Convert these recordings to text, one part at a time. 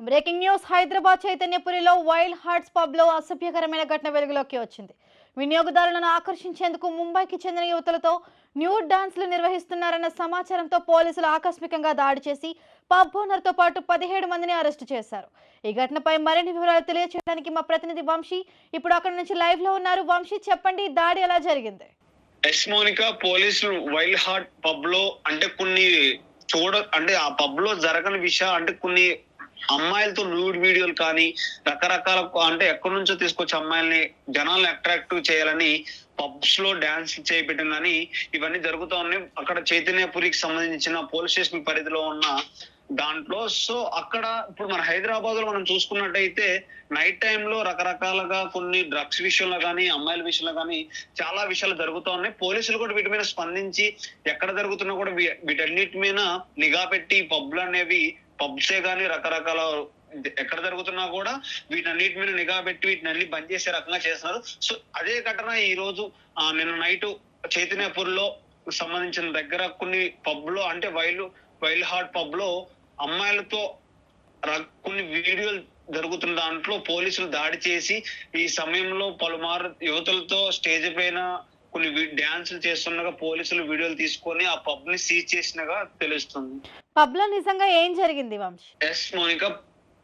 Breaking news Hyderabad చైతన్యపురిలో wild hearts పబ్లో అసభ్యకరమైన ఘటన వెలుగులోకి వచ్చింది. వినియోగదారులను ఆకర్షించేందుకు ముంబైకి చెందిన యువతులతో న్యూ డాన్స్లు నిర్వహిస్తున్నారన్న సమాచారంతో పోలీసులు ఆకస్మికంగా దాడి చేసి పబ్ ఓనర్తో పాటు పదిహేడు మందిని అరెస్టు చేశారు. ఈ ఘటనపై మరిన్ని వివరాలు తెలియజేయడానికి మా ప్రతినిధి వంశీ ఇప్పుడు అక్కడ నుంచి లైవ్లో ఉన్నారు. వంశీ చెప్పండి దాడి ఎలా జరిగింది? ఎస్ మోనిక పోలీసులు వైల్డ్ హార్ట్ పబ్లో అంటే కొన్ని చూడ అంటే ఆ పబ్లో జరగని విషయాలు అంటే కొన్ని అమ్మాయిలతో న్యూడ్ వీడియోలు కానీ రకరకాల అంటే ఎక్కడి నుంచో తీసుకొచ్చి అమ్మాయిల్ని జనాల్ని అట్రాక్టివ్ చేయాలని పబ్స్లో డాన్స్ చేపెట్టిందని ఇవన్నీ జరుగుతూ ఉన్నాయి. అక్కడ చైతన్యపురికి సంబంధించిన పోలీస్ స్టేషన్ పరిధిలో ఉన్న దాంట్లో. సో అక్కడ ఇప్పుడు మన హైదరాబాద్లో మనం చూసుకున్నట్టయితే నైట్ టైంలో రకరకాలుగా కొన్ని డ్రగ్స్ విషయంలో కానీ అమ్మాయిల విషయంలో కానీ చాలా విషయాలు జరుగుతూ ఉన్నాయి. పోలీసులు కూడా వీటి మీద స్పందించి ఎక్కడ జరుగుతున్నా కూడా వీటన్నిటి మీద నిఘా పెట్టి పబ్లు అనేవి పబ్సే కానీ రకరకాల ఎక్కడ జరుగుతున్నా కూడా వీటన్నిటి మీద నిఘా పెట్టి వీటిని అన్ని బంద్ చేసే రకంగా చేస్తున్నారు. సో అదే ఘటన ఈ రోజు నిన్న నైట్ చైతన్యపూర్లో సంబంధించిన దగ్గర కొన్ని పబ్లో అంటే వైల్డ్ వైల్డ్ హార్ట్ పబ్లో అమ్మాయిలతో ర- కొన్ని వీడియోలు జరుగుతున్న దాంట్లో పోలీసులు దాడి చేసి ఈ సమయంలో పలుమారు యువతులతో స్టేజ్ పైన కొన్ని డాన్సులు చేస్తుండగా పోలీసులు వీడియోలు తీసుకొని ఆ పబ్ని సీజ్ చేసినగా తెలుస్తుంది. పబ్లో నిజంగా ఏం జరిగింది వంశీ? ఎస్ మోనిక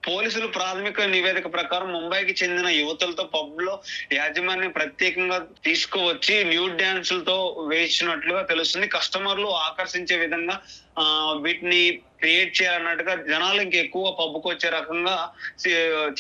పోలీసులు ప్రాథమిక నివేదిక ప్రకారం ముంబైకి చెందిన యువతులతో పబ్లో యాజమాన్యం ప్రత్యేకంగా తీసుకువచ్చి న్యూ డాన్సులతో వేసినట్లుగా తెలుస్తుంది. కస్టమర్లు ఆకర్షించే విధంగా ఆ వీటిని క్రియేట్ చేయాలన్నట్టుగా జనాలు ఇంక ఎక్కువ పబ్కు వచ్చే రకంగా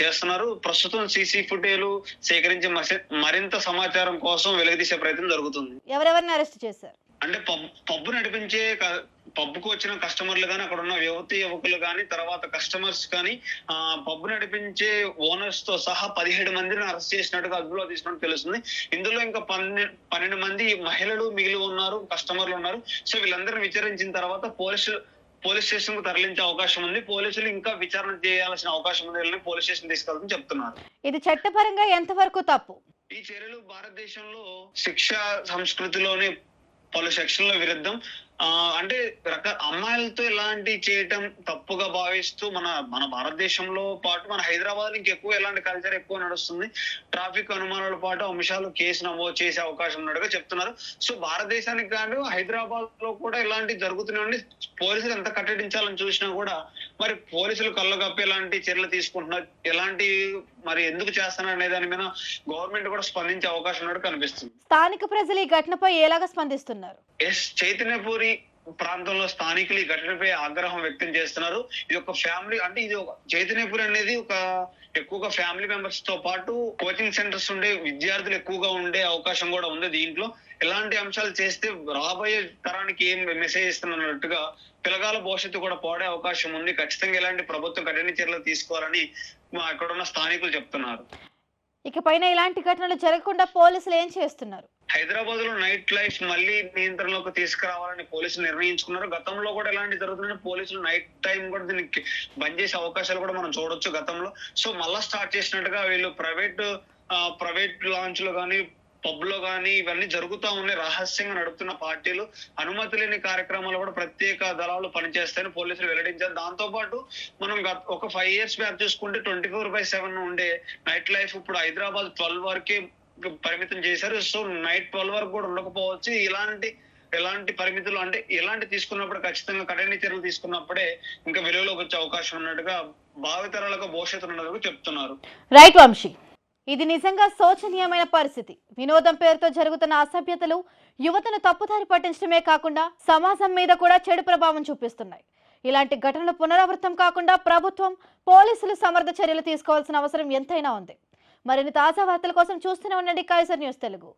చేస్తున్నారు. ప్రస్తుతం సీసీ ఫుటేలు సేకరించి మస- మరింత సమాచారం కోసం వెలుగుదీసే ప్రయత్నం జరుగుతుంది. ఎవరెవరిని అరెస్ట్ చేశారు? అంటే పబ్ పబ్ నడిపించే క- పబ్కు వచ్చిన కస్టమర్లు కానీ అక్కడ ఉన్న యువతి యువకులు కానీ తర్వాత కస్టమర్స్ కానీ ఆ పబ్ నడిపించే ఓనర్స్తో సహా పదిహేడు మందిని అరెస్ట్ చేసినట్టుగా అదుపులో తీసినట్టు తెలుస్తుంది. ఇందులో ఇంకా పన్నె పన్నెండు మంది మహిళలు మిగిలి ఉన్నారు కస్టమర్లు ఉన్నారు. సో వీళ్ళందరిని విచారించిన తర్వాత పోలీసులు పోలీస్ స్టేషన్కు తరలించే అవకాశం ఉంది. పోలీసులు ఇంకా విచారణ చేయాల్సిన అవకాశం ఉంది. వీళ్ళని పోలీస్ స్టేషన్ తీసుకెళ్తామని చెప్తున్నారు. ఇది చట్టపరంగా ఎంతవరకు తప్పు? ఈ చర్యలు భారతదేశంలో శిక్ష సంస్కృతిలోని పలు సెక్షన్ల విరుద్ధం. అంటే రక అమ్మాయిలతో ఇలాంటి చేయటం తప్పుగా భావిస్తూ మన మన భారతదేశంలో పాటు మన హైదరాబాద్ ఎక్కువ ఇలాంటి కల్చర్ ఎక్కువ నడుస్తుంది. ట్రాఫిక్ అనుమానాల పాటు అంశాలు కేసు నమోదు చేసే అవకాశం ఉన్నట్టుగా చెప్తున్నారు. సో భారతదేశానికి కాదు హైదరాబాద్లో కూడా ఇలాంటి జరుగుతున్నాయి. పోలీసులు ఎంత కట్టడించాలని చూసినా కూడా మరి పోలీసులు కళ్ళు కప్పి ఎలాంటి చర్యలు తీసుకుంటున్నారు? ఎలాంటి మరి ఎందుకు చేస్తున్నారు అనే దాని మీద గవర్నమెంట్ కూడా స్పందించే అవకాశం ఉన్నట్టు కనిపిస్తుంది. స్థానిక ప్రజలు ఈ ఘటనపై ఎలాగ స్పందిస్తున్నారు? ఎస్ చైతన్యపూరి ప్రాంతంలో స్థానికులు ఈ ఘటనపై ఆగ్రహం వ్యక్తం చేస్తున్నారు. ఇది ఒక ఫ్యామిలీ అంటే ఇది ఒక చైతన్యపురి అనేది ఒక ఎక్కువగా ఫ్యామిలీ మెంబర్స్తో పాటు కోచింగ్ సెంటర్స్ ఉండే విద్యార్థులు ఎక్కువగా ఉండే అవకాశం కూడా ఉంది దీంట్లో. ఎలాంటి అంశాలు చేస్తే రాబోయే తరానికి ఏం మెసేజ్ ఇస్తున్నట్టుగా పిల్లగాల భవిష్యత్తు కూడా పోడే అవకాశం ఉంది. ఖచ్చితంగా ఇలాంటి ప్రభుత్వం కఠిన చర్యలు తీసుకోవాలని మా అక్కడ ఉన్న స్థానికులు చెప్తున్నారు. ఇకపైన ఇలాంటి ఘటనలు జరగకుండా పోలీసులు ఏం చేస్తున్నారు? హైదరాబాద్లో నైట్ లైఫ్ మళ్ళీ నియంత్రణలోకి తీసుకురావాలని పోలీసులు నిర్ణయించుకున్నారు. గతంలో కూడా ఎలాంటి జరుగుతున్నాయి పోలీసులు నైట్ టైం కూడా దీనికి బంద్ చేసే అవకాశాలు కూడా మనం చూడొచ్చు గతంలో. సో మళ్ళా స్టార్ట్ చేసినట్టుగా వీళ్ళు ప్రైవేట్ ప్రైవేట్ లాంచ్లో కానీ పబ్లో కానీ ఇవన్నీ జరుగుతూ ఉన్నాయి. రహస్యంగా నడుపుతున్న పార్టీలు అనుమతి లేని కార్యక్రమాలు కూడా ప్రత్యేక దళాలు పనిచేస్తాయని పోలీసులు వెల్లడించారు. దాంతో పాటు మనం గత- ఒక ఫైవ్ ఇయర్స్ బ్యాక్ చూసుకుంటే ట్వంటీ ఫోర్ బై సెవెన్ ఉండే నైట్ లైఫ్ ఇప్పుడు హైదరాబాద్ ట్వెల్వ్ వరకే పరిమితం చేశారు. సో నైట్ ట్వెల్వ్ వరకు కూడా ఉండకపోవచ్చు. ఇలాంటి ఎలాంటి పరిమితులు అంటే ఎలాంటి తీసుకున్నప్పుడు ఖచ్చితంగా కఠిన చర్యలు తీసుకున్నప్పుడే ఇంకా వెలుగులోకి వచ్చే అవకాశం ఉన్నట్టుగా భావితరాలకు భవిష్యత్తు ఉన్నట్టుగా చెప్తున్నారు. రైట్ వంశీ. ఇది నిజంగా శోచనీయమైన పరిస్థితి. వినోదం పేరుతో జరుగుతున్న అసభ్యతలు యువతను తప్పుదారి పట్టించడమే కాకుండా సమాజం మీద కూడా చెడు ప్రభావం చూపిస్తున్నాయి. ఇలాంటి ఘటనలు పునరావృతం కాకుండా ప్రభుత్వం పోలీసులు సమర్థ చర్యలు తీసుకోవాల్సిన అవసరం ఎంతైనా ఉంది. మరిన్ని తాజా వార్తల కోసం చూస్తూనే ఉండండి కైసర్ న్యూస్ తెలుగు.